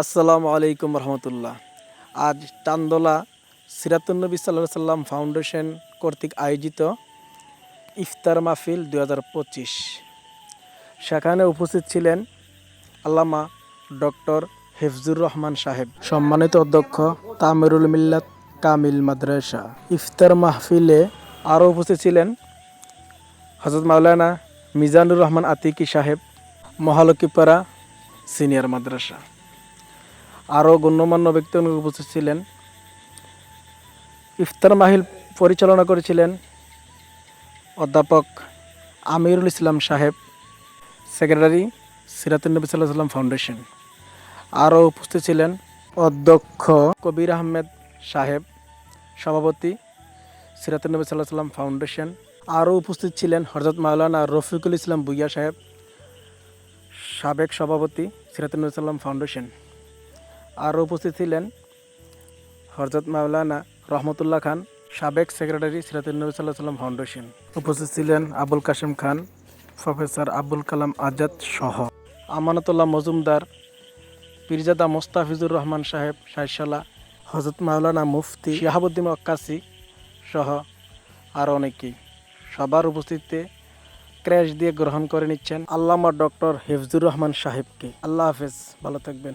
আসসালামু আলাইকুম রহমতুল্লাহ। আজ টান্দোলা সিরাতুন্নবী সাল্লাহ সাল্লাম ফাউন্ডেশন কর্তৃক আয়োজিত ইফতার মাহফিল দু হাজার পঁচিশ। সেখানে উপস্থিত ছিলেন আল্লামা ডক্টর হেফজুর রহমান সাহেব, সম্মানিত অধ্যক্ষ তামিরুল মিল্লাত কামিল মাদ্রাসা। ইফতার মাহফিলে আরও উপস্থিত ছিলেন হজরত মাওলানা মিজানুর রহমান আতিকি সাহেব, মহালক্ষীপাড়া সিনিয়র মাদ্রাসা। আরও গণ্যমান্য ব্যক্তিগণ উপস্থিত ছিলেন। ইফতার মাহিল পরিচালনা করেছিলেন অধ্যাপক আমিরুল ইসলাম সাহেব, সেক্রেটারি সিরাতুন্নবী সাল্লাহ সাল্লাম ফাউন্ডেশন। আরও উপস্থিত ছিলেন অধ্যক্ষ কবির আহমেদ সাহেব, সভাপতি সিরাতুন্নবী সাল্লাহ সাল্লাম ফাউন্ডেশন। আরও উপস্থিত ছিলেন হরজত মাওলানা রফিকুল ইসলাম বুইয়া সাহেব, সাবেক সভাপতি সিরাতুন্নবী সাল্লাম ফাউন্ডেশন। আরও উপস্থিত ছিলেন হরজত মাওলানা রহমতুল্লাহ খান, সাবেক সেক্রেটারি সিরাতুন্নবী সাল্লাহ সাল্লাম ফাউন্ডেশন। উপস্থিত ছিলেন আবুল কাশেম খান, প্রফেসর আবুল কালাম আজাদ সহ। আমানতুল্লাহ মজুমদার, পিরজাদা মোস্তাফিজুর রহমান সাহেব সাইশালা হজরত মাওলানা মুফতি শাহাবুদ্দিন আক্কাসি সহ আরও অনেকেই। সবার উপস্থিতিতে ক্র্যাশ দিয়ে গ্রহণ করে নিচ্ছেন আল্লামা ডক্টর হেফজুর রহমান সাহেবকে। আল্লাহ হাফেজ, ভালো থাকবেন।